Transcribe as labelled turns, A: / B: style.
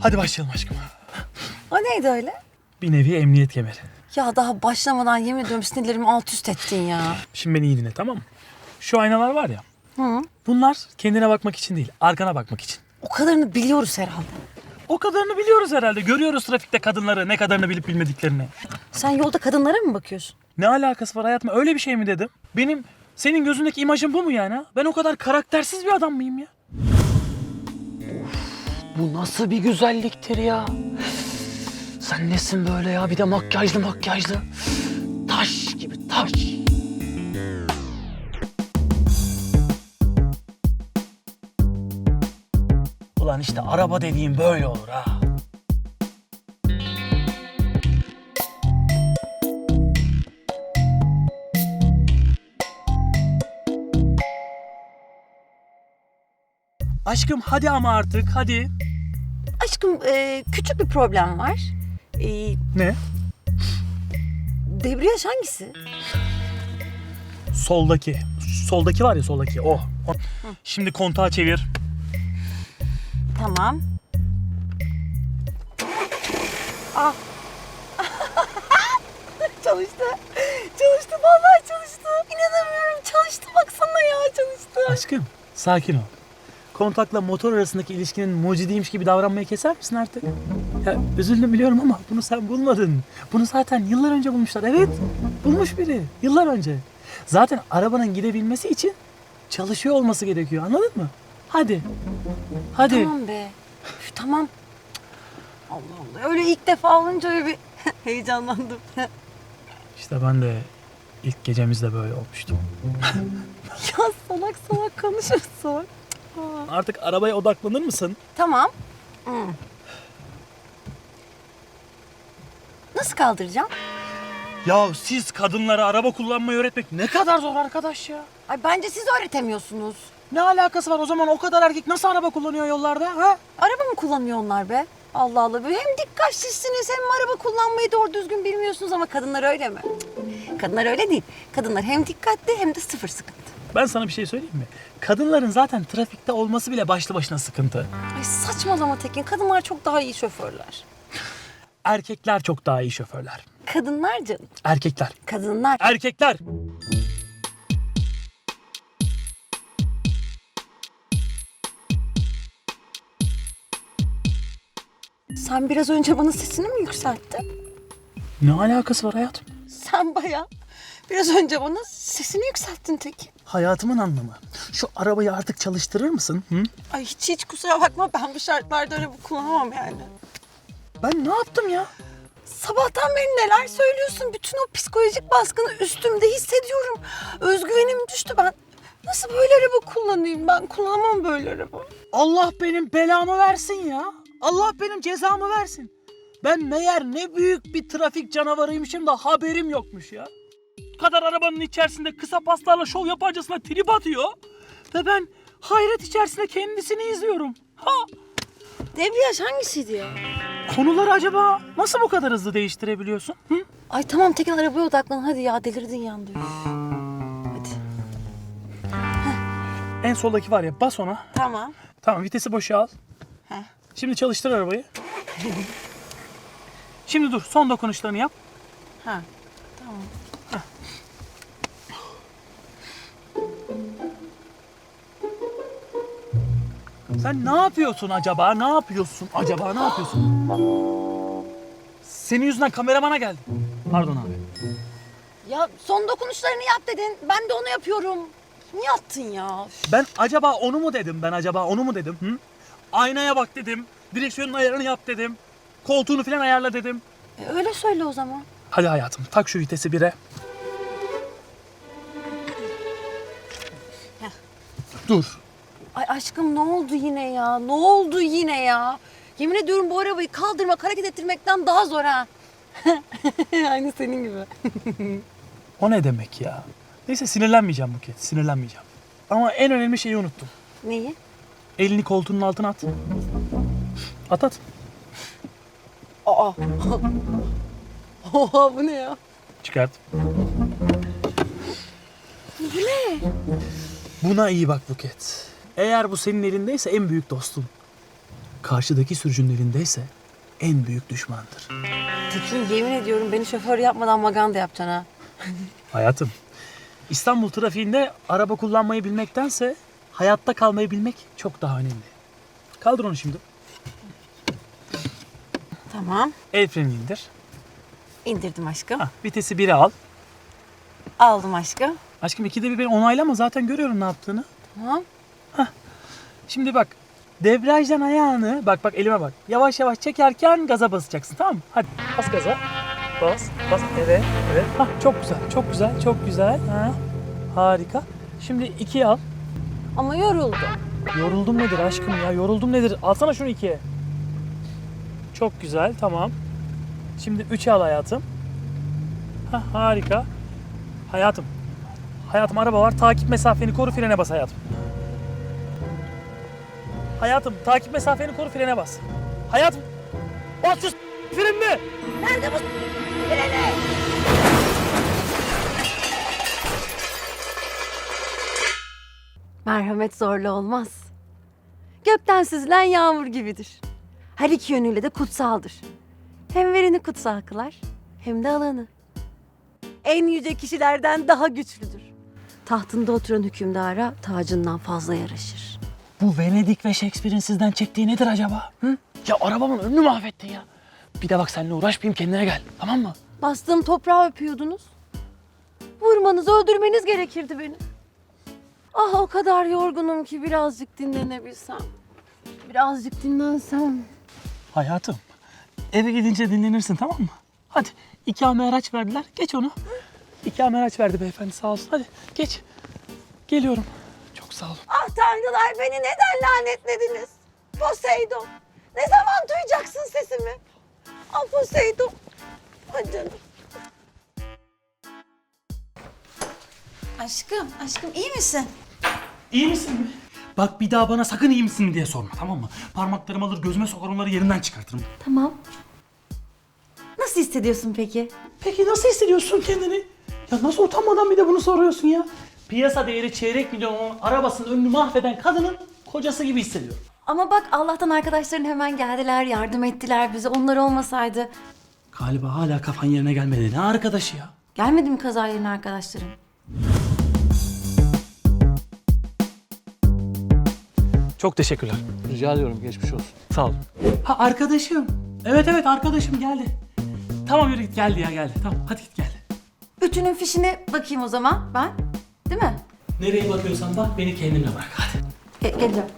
A: Hadi başlayalım aşkım.
B: O neydi öyle?
A: Bir nevi emniyet kemeri.
B: Ya daha başlamadan yemin ediyorum sinirlerimi alt üst ettin ya.
A: Şimdi beni iyi dinle tamam mı? Şu aynalar var ya.
B: Hı.
A: Bunlar kendine bakmak için değil, arkana bakmak için.
B: O kadarını biliyoruz herhalde.
A: O kadarını biliyoruz herhalde. Görüyoruz trafikte kadınları ne kadarını bilip bilmediklerini.
B: Sen yolda kadınlara mı bakıyorsun?
A: Ne alakası var hayatım? Öyle bir şey mi dedim? Benim senin gözündeki imajın bu mu yani? ha? Ben o kadar karaktersiz bir adam mıyım ya? Bu nasıl bir güzelliktir ya? Sen nesin böyle ya? Bir de makyajlı makyajlı. Taş gibi taş. Ulan işte araba dediğim böyle olur ha. Aşkım hadi ama artık hadi.
B: Aşkım e, küçük bir problem var. E,
A: Ne?
B: debriyaj hangisi?
A: Soldaki. Soldaki var ya soldaki o. o. Şimdi kontağı çevir.
B: Tamam. Ah. çalıştı. Çalıştı vallahi çalıştı. İnanamıyorum çalıştı baksana ya çalıştı.
A: Aşkım sakin ol. Kontakla motor arasındaki ilişkinin mucidiymiş gibi davranmayı keser misin artık? Ya üzüldüm biliyorum ama bunu sen bulmadın. Bunu zaten yıllar önce bulmuşlar. Evet bulmuş biri yıllar önce. Zaten arabanın gidebilmesi için çalışıyor olması gerekiyor anladın mı? Hadi. Hadi.
B: Tamam be. Üf, tamam. Allah Allah. Öyle ilk defa olunca öyle bir heyecanlandım.
A: İşte ben de ilk gecemizde böyle olmuştum.
B: ya salak salak konuşursun.
A: Artık arabaya odaklanır mısın?
B: Tamam. Hmm. Nasıl kaldıracağım?
A: Ya siz kadınlara araba kullanmayı öğretmek ne kadar zor arkadaş ya.
B: Ay bence siz öğretemiyorsunuz.
A: Ne alakası var o zaman o kadar erkek nasıl araba kullanıyor yollarda ha?
B: Araba mı kullanıyor onlar be? Allah Allah. Hem dikkatsizsiniz hem araba kullanmayı doğru düzgün bilmiyorsunuz ama kadınlar öyle mi? Cık. Kadınlar öyle değil. Kadınlar hem dikkatli hem de sıfır sıkıntı.
A: Ben sana bir şey söyleyeyim mi? Kadınların zaten trafikte olması bile başlı başına sıkıntı.
B: Ay saçmalama Tekin. Kadınlar çok daha iyi şoförler.
A: Erkekler çok daha iyi şoförler.
B: Kadınlar canım.
A: Erkekler.
B: Kadınlar.
A: Erkekler.
B: Sen biraz önce bana sesini mi yükselttin?
A: Ne alakası var hayatım?
B: Sen baya biraz önce bana sesini yükselttin Tekin.
A: Hayatımın anlamı. Şu arabayı artık çalıştırır mısın? Hı?
B: Ay hiç hiç kusura bakma ben bu şartlarda araba kullanamam yani.
A: Ben ne yaptım ya?
B: Sabahtan beri neler söylüyorsun? Bütün o psikolojik baskını üstümde hissediyorum. Özgüvenim düştü ben. Nasıl böyle araba kullanayım ben? Kullanamam böyle araba.
A: Allah benim belamı versin ya. Allah benim cezamı versin. Ben meğer ne büyük bir trafik canavarıymışım da haberim yokmuş ya. Kadar arabanın içerisinde kısa paslarla şov yaparcasına trip atıyor. Ve ben hayret içerisinde kendisini izliyorum. Ha!
B: Debriyaj hangisiydi ya?
A: Konuları acaba nasıl bu kadar hızlı değiştirebiliyorsun? Hı?
B: Ay tamam Tekin arabaya odaklan hadi ya delirdin yandı. Hadi.
A: En soldaki var ya bas ona.
B: Tamam.
A: Tamam vitesi boşa al.
B: Heh.
A: Şimdi çalıştır arabayı. Şimdi dur son dokunuşlarını yap.
B: Ha. Tamam.
A: Sen ne yapıyorsun acaba? Ne yapıyorsun acaba? Ne yapıyorsun? Senin yüzünden kameramana geldi. Pardon abi.
B: Ya son dokunuşlarını yap dedin. Ben de onu yapıyorum. Niye attın ya?
A: Ben acaba onu mu dedim? Ben acaba onu mu dedim? Hı? Aynaya bak dedim. Direksiyonun ayarını yap dedim. Koltuğunu falan ayarla dedim.
B: E, öyle söyle o zaman.
A: Hadi hayatım tak şu vitesi bire. Dur.
B: Ay aşkım ne oldu yine ya? Ne oldu yine ya? Yemin ediyorum bu arabayı kaldırmak, hareket ettirmekten daha zor ha. Aynı senin gibi.
A: O ne demek ya? Neyse sinirlenmeyeceğim Buket. Sinirlenmeyeceğim. Ama en önemli şeyi unuttum.
B: Neyi?
A: Elini koltuğunun altına at. At at.
B: Aa. Oha bu ne ya?
A: Çıkart.
B: Bu ne?
A: Buna iyi bak Buket. Eğer bu senin elindeyse en büyük dostun. karşıdaki sürücünün elindeyse en büyük düşmandır.
B: Tekin yemin ediyorum beni şoför yapmadan maganda yapacaksın ha.
A: Hayatım, İstanbul trafiğinde araba kullanmayı bilmektense hayatta kalmayı bilmek çok daha önemli. Kaldır onu şimdi.
B: Tamam.
A: El frenini indir.
B: İndirdim aşkım.
A: Hah, vitesi 1'e al.
B: Aldım aşkım.
A: Aşkım ikide bir beni onaylama zaten görüyorum ne yaptığını.
B: Tamam.
A: Şimdi bak debriyajdan ayağını bak bak elime bak. Yavaş yavaş çekerken gaza basacaksın tamam mı? Hadi bas gaza. Bas bas evet evet. Hah çok güzel çok güzel çok güzel. Ha. Harika. Şimdi ikiye al.
B: Ama yoruldu.
A: Yoruldum nedir aşkım ya yoruldum nedir? Alsana şunu ikiye. Çok güzel tamam. Şimdi üçe al hayatım. Hah harika. Hayatım. Hayatım araba var. Takip mesafeni koru frene bas hayatım. Hayatım takip mesafeni koru frene bas. Hayatım. Bas şu frenini.
B: Nerede bu freni? Merhamet zorlu olmaz. Gökten süzülen yağmur gibidir. Her iki yönüyle de kutsaldır. Hem vereni kutsal kılar hem de alanı. En yüce kişilerden daha güçlüdür. Tahtında oturan hükümdara tacından fazla yaraşır.
A: Bu Venedik ve Shakespeare'in sizden çektiği nedir acaba? Hı? Ya arabamın önünü mahvettin ya. Bir de bak seninle uğraşmayayım kendine gel. Tamam mı?
B: Bastığım toprağı öpüyordunuz. Vurmanız, öldürmeniz gerekirdi beni. Ah o kadar yorgunum ki birazcık dinlenebilsem. Birazcık dinlensem.
A: Hayatım, eve gidince dinlenirsin tamam mı? Hadi ikame araç verdiler. Geç onu. İkame araç verdi beyefendi sağ olsun. Hadi geç. Geliyorum. Çok sağ olun.
B: Ah tanrılar beni neden lanetlediniz? Poseidon. Ne zaman duyacaksın sesimi? Ah Poseidon. Ah canım.
C: Aşkım, aşkım iyi misin?
A: İyi misin mi? Bak bir daha bana sakın iyi misin diye sorma tamam mı? Parmaklarımı alır gözüme sokar onları yerinden çıkartırım.
C: Tamam. Nasıl hissediyorsun peki?
A: Peki nasıl hissediyorsun kendini? Ya nasıl utanmadan bir de bunu soruyorsun ya? Piyasa değeri çeyrek milyon olan arabasının önünü mahveden kadının kocası gibi hissediyorum.
C: Ama bak Allah'tan arkadaşların hemen geldiler, yardım ettiler bize. Onlar olmasaydı.
A: Galiba hala kafan yerine gelmedi. Ne arkadaşı ya?
C: Gelmedi mi kaza yerine arkadaşlarım?
A: Çok teşekkürler.
D: Rica ediyorum geçmiş olsun.
A: Sağ ol. Ha arkadaşım. Evet evet arkadaşım geldi. Tamam yürü git geldi ya geldi. Tamam hadi git geldi.
C: Ütünün fişine bakayım o zaman ben. Değil mi?
A: Nereye bakıyorsan bak beni kendimle bırak hadi.
C: Ge- geleceğim.